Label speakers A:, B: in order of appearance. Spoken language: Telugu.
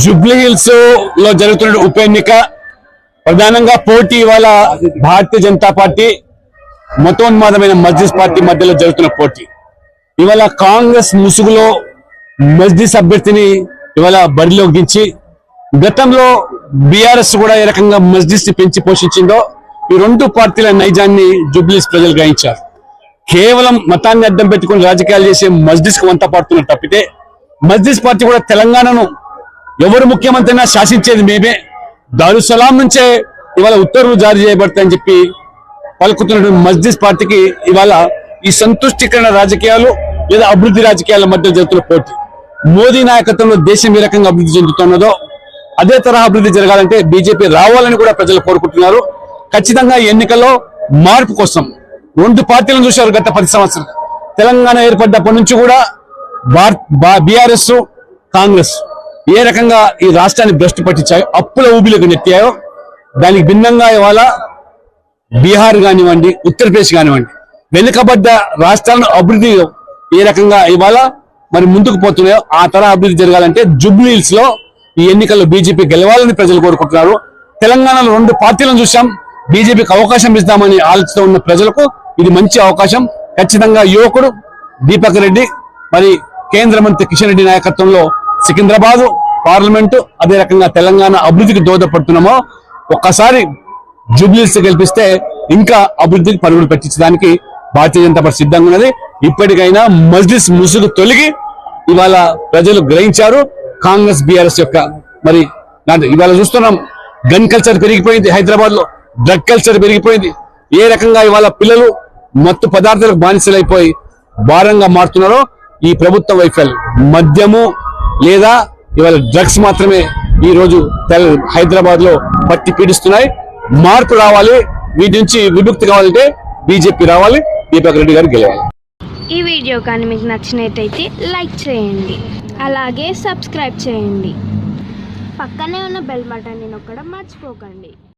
A: జూబ్లీ హిల్స్లో జరుగుతున్న ఉప ఎన్నిక ప్రధానంగా పోటీ ఇవాళ భారతీయ జనతా పార్టీ మతోన్మాదమైన మజ్లిస్ పార్టీ మధ్యలో జరుగుతున్న పోటీ. ఇవాళ కాంగ్రెస్ ముసుగులో మజ్లిస్ అభ్యర్థిని ఇవాళ బరిలో దించి గతంలో బీఆర్ఎస్ కూడా ఏ రకంగా మజ్లిస్ని పెంచి పోషించిందో ఈ రెండు పార్టీల నైజాన్ని జూబ్లీస్ ప్రజలు గ్రహించారు. కేవలం మతాన్ని అడ్డం పెట్టుకుని రాజకీయాలు చేసే మజ్లిస్కు వంత పడుతున్నారు తప్పితే మజ్లిస్ పార్టీ కూడా తెలంగాణను ఎవరు ముఖ్యమంత్రినా శాసించేది మేమే? దారుసలాం నుంచే ఇవాళ ఉత్తర్వులు జారీ చేయబడతాయని చెప్పి పలుకుతున్నటువంటి మజ్లిస్ పార్టీకి ఇవాళ ఈ సంతుష్టికరణ రాజకీయాలు లేదా అభివృద్ధి రాజకీయాల మధ్య జరుగుతున్న పోటీ. మోదీ నాయకత్వంలో దేశం ఏ రకంగా అభివృద్ధి చెందుతున్నదో అదే తరహా అభివృద్ధి జరగాలంటే బీజేపీ రావాలని కూడా ప్రజలు కోరుకుంటున్నారు. ఖచ్చితంగా ఎన్నికల్లో మార్పు కోసం రెండు పార్టీలను చూశారు గత పది సంవత్సరాలు. తెలంగాణ ఏర్పడ్డప్పటి నుంచి కూడా బీఆర్ఎస్ కాంగ్రెస్. ఏ రకంగా ఈ రాష్ట్రాన్ని భ్రష్టు పట్టించాయో అప్పుల ఊబిలోకి నెట్టాయో దానికి భిన్నంగా ఇవాళ బీహార్ కానివ్వండి ఉత్తరప్రదేశ్ కానివ్వండి వెనుకబడ్డ రాష్ట్రాలను అభివృద్ధి ఏ రకంగా ఇవాళ మరి ముందుకు పోతున్నాయో ఆ తర అభివృద్ధి జరగాలంటే జుబ్లీహిల్స్లో ఈ ఎన్నికల్లో బీజేపీ గెలవాలని ప్రజలు కోరుకుంటున్నారు. తెలంగాణలో రెండు పార్టీలను చూసాం బీజేపీకి అవకాశం ఇద్దామని ఆలోచన ఉన్న ప్రజలకు ఇది మంచి అవకాశం. ఖచ్చితంగా యువకుడు దీపక్ రెడ్డి మరి కేంద్ర మంత్రి కిషన్ రెడ్డి నాయకత్వంలో సికింద్రాబాద్ పార్లమెంటు అదే రకంగా తెలంగాణ అభివృద్ధికి దోహదపడుతున్నామో ఒక్కసారి జూబ్లీస్ గెలిపిస్తే ఇంకా అభివృద్ధికి పరుగులు పెట్టించడానికి భారతీయ జనతా పార్టీ సిద్ధంగా ఉన్నది. ఇప్పటికైనా మజ్లిస్ ముసుగు తొలగి ఇవాళ ప్రజలు గ్రహించారు. కాంగ్రెస్ బీఆర్ఎస్ యొక్క మరి ఇవాళ చూస్తున్నాం గన్ కల్చర్ పెరిగిపోయింది హైదరాబాద్లో డ్రగ్ కల్చర్ పెరిగిపోయింది. ఏ రకంగా ఇవాళ పిల్లలు మత్తు పదార్థాలకు బానిసలైపోయి భారంగా మారుతున్నారో ఈ ప్రభుత్వ వైఫల్యం. మద్యము లేదా ఇవాళ డ్రగ్స్ మాత్రమే ఈరోజు హైదరాబాద్లో పట్టి పీడిస్తున్నాయి. మార్పు రావాలి వీటి నుంచి విముక్తి కావాలంటే బీజేపీ రావాలి దీపక్ రెడ్డి గారు గెలవాలి.
B: ఈ వీడియో కానీ మీకు నచ్చినట్టయితే లైక్ చేయండి అలాగే సబ్స్క్రైబ్ చేయండి. పక్కనే ఉన్న బెల్ బటన్ని నొక్కడం మర్చిపోకండి.